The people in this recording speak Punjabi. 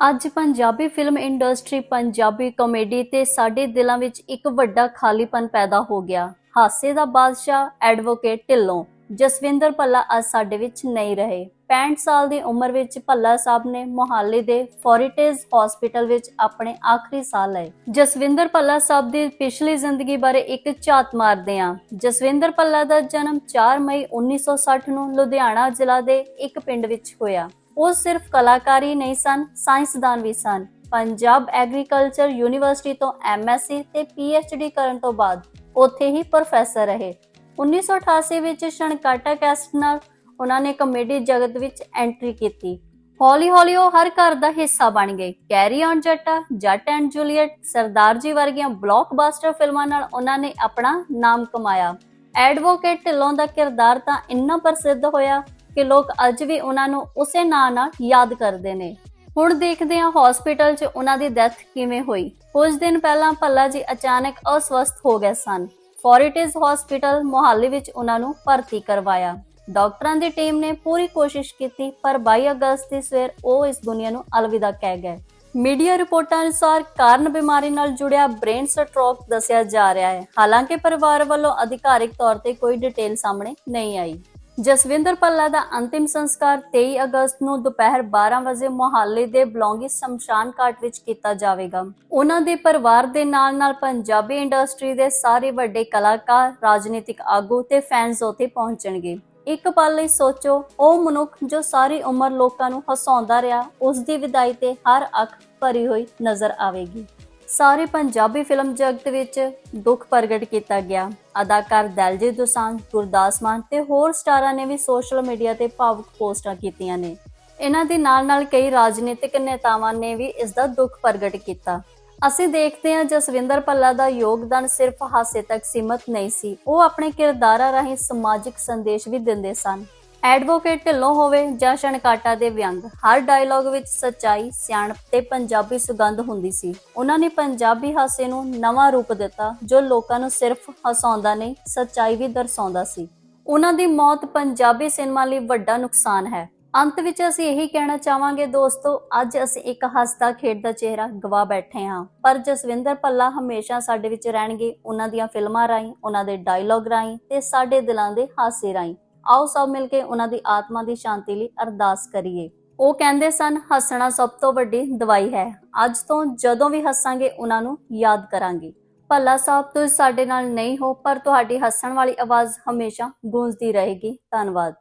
ਅੱਜ Punjabi film industry Punjabi comedy ਤੇ ਸਾਡੇ ਦਿਲਾਂ ਵਿੱਚ ਇੱਕ ਵੱਡਾ ਖਾਲੀਪਨ ਪੈਦਾ ਹੋ ਗਿਆ। ਹਾਸੇ ਦਾ ਬਾਦਸ਼ਾਹ ਐਡਵੋਕੇਟ ਢਿੱਲੋਂ, ਜਸਵਿੰਦਰ ਭੱਲਾ ਅੱਜ ਸਾਡੇ ਵਿੱਚ ਨਹੀਂ ਰਹੇ। 65 ਸਾਲ ਦੀ ਉਮਰ ਵਿੱਚ ਭੱਲਾ ਸਾਹਿਬ ਨੇ ਮੋਹਾਲੀ ਦੇ ਫੋਰਿਟੇਜ ਹਸਪੀਟਲ ਵਿੱਚ ਆਪਣੇ ਆਖਰੀ ਸਾਹ ਲਏ। ਜਸਵਿੰਦਰ ਭੱਲਾ ਸਾਹਿਬ ਦੀ ਪਿਛਲੀ ਜ਼ਿੰਦਗੀ ਬਾਰੇ ਇੱਕ ਝਾਤ ਮਾਰਦੇ ਹਾਂ। ਜਸਵਿੰਦਰ ਭੱਲਾ ਦਾ ਜਨਮ 4 ਮਈ 1960 ਨੂੰ ਲੁਧਿਆਣਾ ਜ਼ਿਲ੍ਹਾ ਦੇ ਇੱਕ ਪਿੰਡ ਵਿੱਚ ਹੋਇਆ। ਉਹ ਸਿਰਫ ਕਲਾਕਾਰੀ ਨਹੀਂ ਸਨ, ਸਾਇੰਸਦਾਨ ਵੀ ਸਨ। ਪੰਜਾਬ ਐਗਰੀਕਲਚਰ ਯੂਨੀਵਰਸਿਟੀ ਤੋਂ ਐਮਐਸਸੀ ਤੇ ਪੀਐਚਡੀ ਕਰਨ ਤੋਂ ਬਾਅਦ ਉੱਥੇ ਹੀ ਪ੍ਰੋਫੈਸਰ ਰਹੇ। 1988 ਵਿੱਚ ਸ਼ਣਕਾਟਾ ਕੈਸਟ ਨਾਲ ਉਹਨਾਂ ਨੇ ਕਮੇਡੀ ਜਗਤ ਵਿੱਚ ਐਂਟਰੀ ਕੀਤੀ। ਹੌਲੀ ਹੌਲੀ ਉਹ ਹਰ ਘਰ ਦਾ ਹਿੱਸਾ ਬਣ ਗਏ। ਕੈਰੀ ਔਨ ਜੱਟਾ, ਜੱਟ ਐਂਡ ਜੂਲੀਅਟ, ਸਰਦਾਰ ਜੀ ਵਰਗੀਆਂ ਬਲੌਕਬਸਟਰ ਫਿਲਮਾਂ ਨਾਲ ਉਹਨਾਂ ਨੇ ਆਪਣਾ ਨਾਮ ਕਮਾਇਆ। ਐਡਵੋਕੇਟ ਢਿੱਲੋਂ ਦਾ ਕਿਰਦਾਰ ਤਾਂ ਇੰਨਾ ਪ੍ਰਸਿੱਧ ਹੋਇਆ ਕਿ ਲੋਕ ਅੱਜ ਵੀ ਉਹਨਾਂ ਨੂੰ ਉਸੇ ਨਾਂ ਨਾਲ ਯਾਦ ਕਰਦੇ ਨੇ। ਹੁਣ ਦੇਖਦੇ ਹਾਂ ਹਸਪੀਟਲ 'ਚ ਉਹਨਾਂ ਦੀ ਡੈਥ ਕਿਵੇਂ ਹੋਈ। ਕੁਝ ਦਿਨ ਪਹਿਲਾਂ ਭੱਲਾ ਜੀ ਅਚਾਨਕ ਅਸਵਸਥ ਹੋ ਗਏ ਸਨ। ਫੋਰਿਟਿਸ ਹਸਪੀਟਲ ਮੋਹਾਲੀ ਵਿੱਚ ਉਹਨਾਂ ਨੂੰ ਭਰਤੀ ਕਰਵਾਇਆ। ਡਾਕਟਰਾਂ ਦੀ ਟੀਮ ਨੇ ਪੂਰੀ ਕੋਸ਼ਿਸ਼ ਕੀਤੀ, ਪਰ 22 ਅਗਸਤ ਦੀ ਸਵੇਰ ਉਹ ਇਸ ਦੁਨੀਆ ਨੂੰ ਅਲਵਿਦਾ ਕਹਿ ਗਏ। ਮੀਡੀਆ ਰਿਪੋਰਟਾਂ ਅਨੁਸਾਰ ਕਾਰਨ ਬਿਮਾਰੀ ਨਾਲ ਜੁੜਿਆ ਬ੍ਰੇਨ ਸਟ੍ਰੋਕ ਦੱਸਿਆ ਜਾ ਰਿਹਾ ਹੈ। ਹਾਲਾਂਕਿ ਪਰਿਵਾਰ ਵੱਲੋਂ ਅਧਿਕਾਰਿਕ ਤੌਰ ਤੇ ਕੋਈ ਡਿਟੇਲ ਸਾਹਮਣੇ ਨਹੀਂ ਆਈ। ਜਸਵਿੰਦਰ ਪੱਲਾ ਦਾ ਅੰਤਿਮ ਸੰਸਕਾਰ 23 ਅਗਸਤ ਨੂੰ ਦੁਪਹਿਰ 12 ਵਜੇ ਮੁਹਾਲੀ ਦੇ ਬਲੌਂਗੀ ਸ਼ਮਸ਼ਾਨ ਘਾਟ ਵਿੱਚ ਕੀਤਾ ਜਾਵੇਗਾ। ਉਹਨਾਂ ਦੇ ਪਰਿਵਾਰ ਦੇ ਨਾਲ-ਨਾਲ ਪੰਜਾਬੀ ਇੰਡਸਟਰੀ ਦੇ ਸਾਰੇ ਵੱਡੇ ਕਲਾਕਾਰ, ਰਾਜਨੀਤਿਕ ਆਗੂ ਤੇ ਫੈਨਸ ਉੱਥੇ ਪਹੁੰਚਣਗੇ। ਇੱਕ ਪਲ ਲਈ ਸੋਚੋ, ਉਹ ਮਨੁੱਖ ਜੋ ਸਾਰੀ ਉਮਰ ਲੋਕਾਂ ਨੂੰ ਹਸਾਉਂਦਾ ਰਿਹਾ ਉਸ ਦੀ ਵਿਦਾਈ ਤੇ ਹਰ ਅੱਖ ਭਰੀ ਹੋਈ ਨਜ਼ਰ ਆਵੇਗੀ। ਸਾਰੇ ਪੰਜਾਬੀ ਫਿਲਮ ਜਗਤ ਵਿੱਚ ਦੁੱਖ ਪ੍ਰਗਟ ਕੀਤਾ ਗਿਆ। ਅਦਾਕਾਰ ਦਲਜੀਤ ਦੋਸਾਂਝ, ਗੁਰਦਾਸ ਮਾਨ ਤੇ ਹੋਰ ਸਟਾਰਾਂ ਨੇ ਵੀ ਸੋਸ਼ਲ ਮੀਡੀਆ ਤੇ ਭਾਵੁਕ ਪੋਸਟਾਂ ਕੀਤੀਆਂ ਨੇ। ਇਹਨਾਂ ਦੇ ਨਾਲ-ਨਾਲ ਕਈ ਰਾਜਨੀਤਿਕ ਨੇਤਾਵਾਂ ਨੇ ਵੀ ਇਸ ਦਾ ਦੁੱਖ ਪ੍ਰਗਟ ਕੀਤਾ। ਅਸੀਂ ਦੇਖਦੇ ਹਾਂ ਜਸਵਿੰਦਰ ਭੱਲਾ ਦਾ ਯੋਗਦਾਨ ਸਿਰਫ ਹਾਸੇ ਤੱਕ ਸੀਮਤ ਨਹੀਂ ਸੀ। ਉਹ ਆਪਣੇ ਕਿਰਦਾਰਾਂ ਰਾਹੀਂ ਸਮਾਜਿਕ ਸੰਦੇਸ਼ ਵੀ ਦਿੰਦੇ ਸਨ। ਐਡਵੋਕੇਟ ਢਿੱਲੋਂ ਹੋਵੇ ਜਾਂ ਸ਼ਣਕਾਟਾ ਦੇ ਵਿਅੰਗ, ਹਰ ਡਾਇਲੌਗ ਵਿੱਚ ਸੱਚਾਈ, ਸਿਆਣਪ ਤੇ ਪੰਜਾਬੀ ਸੁਗੰਧ ਹੁੰਦੀ ਸੀ। ਉਹਨਾਂ ਨੇ ਪੰਜਾਬੀ ਹਾਸੇ ਨੂੰ ਨਵਾਂ ਰੂਪ ਦਿੱਤਾ, ਜੋ ਲੋਕਾਂ ਨੂੰ ਸਿਰਫ ਹਸਾਉਂਦਾ ਨਹੀਂ, ਸੱਚਾਈ ਵੀ ਦਰਸਾਉਂਦਾ ਸੀ। ਉਹਨਾਂ ਦੀ ਮੌਤ ਪੰਜਾਬੀ ਸਿਨੇਮਾ ਲਈ ਵੱਡਾ ਨੁਕਸਾਨ ਹੈ। ਅੰਤ ਵਿੱਚ ਅਸੀਂ ਇਹੀ ਕਹਿਣਾ ਚਾਹਾਂਗੇ, ਦੋਸਤੋ, ਅੱਜ ਅਸੀਂ ਇੱਕ ਹੱਸਦਾ ਖੇਡਦਾ ਚਿਹਰਾ ਗਵਾ ਬੈਠੇ ਹਾਂ। ਪਰ ਜਸਵਿੰਦਰ ਪੱਲਾ ਹਮੇਸ਼ਾ ਸਾਡੇ ਵਿੱਚ ਰਹਿਣਗੇ, ਉਹਨਾਂ ਦੀਆਂ ਫਿਲਮਾਂ ਰਾਹੀਂ, ਉਹਨਾਂ ਦੇ ਡਾਇਲੌਗ ਰਾਹੀਂ ਤੇ ਸਾਡੇ ਦਿਲਾਂ ਦੇ ਹਾਸੇ ਰਾਹੀਂ। ਆਓ ਸਭ ਮਿਲ ਕੇ ਉਹਨਾਂ ਦੀ ਆਤਮਾ ਦੀ ਸ਼ਾਂਤੀ ਲਈ ਅਰਦਾਸ ਕਰੀਏ। ਉਹ ਕਹਿੰਦੇ ਸਨ, ਹੱਸਣਾ ਸਭ ਤੋਂ ਵੱਡੀ ਦਵਾਈ ਹੈ। ਅੱਜ ਤੋਂ ਜਦੋਂ ਵੀ ਹੱਸਾਂਗੇ, ਉਹਨਾਂ ਨੂੰ ਯਾਦ ਕਰਾਂਗੇ। ਭੱਲਾ ਸਾਹਿਬ, ਤੁਸੀਂ ਸਾਡੇ ਨਾਲ ਨਹੀਂ ਹੋ, ਪਰ ਤੁਹਾਡੀ ਹੱਸਣ ਵਾਲੀ ਆਵਾਜ਼ ਹਮੇਸ਼ਾ ਗੂੰਜਦੀ ਰਹੇਗੀ। ਧੰਨਵਾਦ।